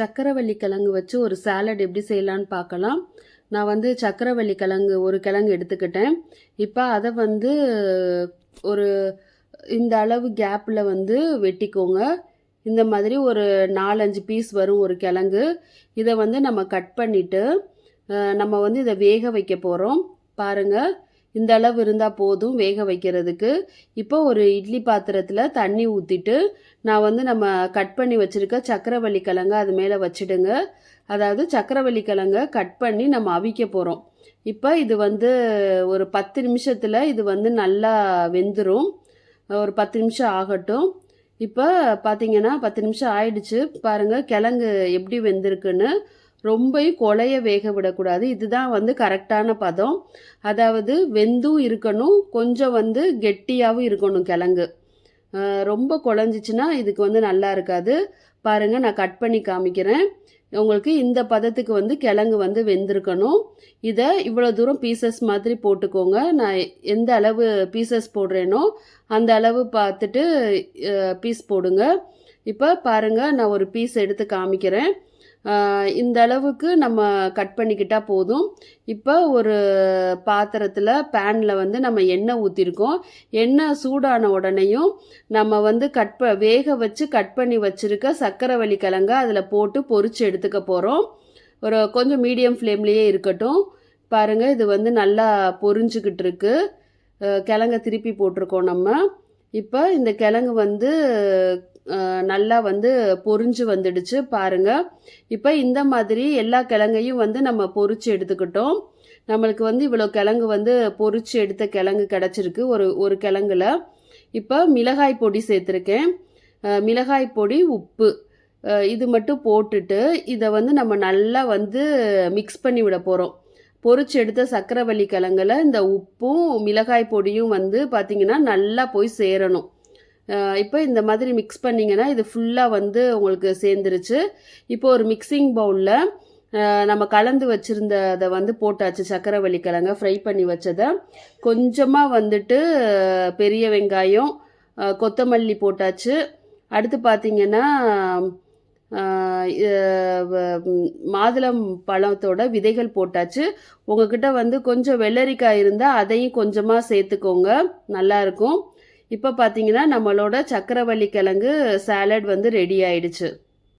சக்கரவள்ளி கிழங்கு வச்சு ஒரு சாலட் எப்படி செய்யலான்னு பார்க்கலாம். நான் வந்து சக்கரவள்ளி கிழங்கு ஒரு கிழங்கு எடுத்துக்கிட்டேன். இப்போ அதை வந்து ஒரு இந்த அளவு கேப்பில் வந்து வெட்டிக்கோங்க. இந்த மாதிரி ஒரு நாலஞ்சு பீஸ் வரும் ஒரு கிழங்கு. இதை வந்து நம்ம கட் பண்ணிவிட்டு நம்ம வந்து இதை வேக வைக்க போகிறோம் பாருங்கள் இந்த அளவு இருந்தால் போதும் வேக வைக்கிறதுக்கு. இப்போ ஒரு இட்லி பாத்திரத்தில் தண்ணி ஊற்றிட்டு நான் வந்து நம்ம கட் பண்ணி வச்சுருக்க சக்கரவள்ளி கிழங்க அது மேலே வச்சுடுங்க. அதாவது சக்கரவள்ளி கிழங்க கட் பண்ணி நம்ம அவிக்க போகிறோம் இப்போ இது வந்து ஒரு பத்து நிமிஷத்தில் இது வந்து நல்லா வெந்துடும் ஒரு பத்து நிமிஷம் ஆகட்டும். இப்போ பார்த்தீங்கன்னா பத்து நிமிஷம் ஆயிடுச்சு. பாருங்கள் கிழங்கு எப்படி வெந்திருக்குன்னு. ரொம்பையும் கொலைய வேக விடக்கூடாது. இதுதான் வந்து கரெக்டான பதம். அதாவது வெந்தும் இருக்கணும் கொஞ்சம் வந்து கெட்டியாகவும் இருக்கணும் கிழங்கு. ரொம்ப குழஞ்சிச்சின்னா இதுக்கு வந்து நல்லா இருக்காது. பாருங்கள் நான் கட் பண்ணி காமிக்கிறேன். உங்களுக்கு இந்த பதத்துக்கு வந்து கிழங்கு வந்து வெந்திருக்கணும். இதை இவ்வளோ தூரம் பீசஸ் மாதிரி போட்டுக்கோங்க. நான் எந்த அளவு பீசஸ் போடுறேனோ அந்த அளவு பார்த்துட்டு பீஸ் போடுங்க. இப்போ பாருங்கள் நான் ஒரு பீஸ் எடுத்து காமிக்கிறேன். இந்த அளவுக்கு நம்ம கட் பண்ணிக்கிட்டால் போதும். இப்போ ஒரு பாத்திரத்தில் பேனில் வந்து நம்ம எண்ணெய் ஊற்றிருக்கோம் எண்ணெய் சூடான உடனேயும் நம்ம வந்து கட் ப வேக வச்சு கட் பண்ணி வச்சுருக்க சக்கரவள்ளி கிழங்க அதில் போட்டு பொறிச்சு எடுத்துக்க போகிறோம் ஒரு கொஞ்சம் மீடியம் ஃப்ளேம்லேயே இருக்கட்டும். பாருங்கள் இது வந்து நல்லா பொறிஞ்சிக்கிட்டு இருக்கு. கிழங்க திருப்பி போட்டிருக்கோம் நம்ம. இப்போ இந்த கிழங்கு வந்து நல்லா வந்து பொரிஞ்சு வந்துடுச்சு பாருங்க. இப்போ இந்த மாதிரி எல்லா கிழங்கையும் வந்து நம்ம பொரிச்சு எடுத்துக்கிட்டோம். நம்மளுக்கு வந்து இவ்வளோ கிழங்கு வந்து பொறிச்சு எடுத்த கிழங்கு கிடச்சிருக்கு ஒரு ஒரு கிழங்குல. இப்போ மிளகாய் பொடி சேர்த்துருக்கேன். மிளகாய் பொடி உப்பு இது மட்டும் போட்டுட்டு இதை வந்து நம்ம நல்லா வந்து மிக்ஸ் பண்ணி விட போகிறோம் பொரிச்சு எடுத்த சக்கரவள்ளி கிழங்குல இந்த உப்பும் மிளகாய் பொடியும் வந்து பார்த்திங்கன்னா நல்லா போய் சேரணும். இப்போ இந்த மாதிரி மிக்ஸ் பண்ணிங்கன்னா இது ஃபுல்லாக வந்து உங்களுக்கு சேர்ந்துருச்சு. இப்போ ஒரு மிக்சிங் பவுலில் நம்ம கலந்து வச்சுருந்த அதை வந்து போட்டாச்சு சக்கரை வள்ளிக்கிழங்க ஃப்ரை பண்ணி வச்சதை. கொஞ்சமாக வந்துட்டு பெரிய வெங்காயம் கொத்தமல்லி போட்டாச்சு. அடுத்து பார்த்தீங்கன்னா மாதுளம் பழத்தோட விதைகள் போட்டாச்சு. உங்ககிட்ட வந்து கொஞ்சம் வெள்ளரிக்காய் இருந்தால் அதையும் கொஞ்சமாக சேர்த்துக்கோங்க. நல்லாயிருக்கும் இப்போ பார்த்தீங்கன்னா நம்மளோட சக்கரவள்ளி கிழங்கு சாலட் வந்து ரெடி ஆயிடுச்சு.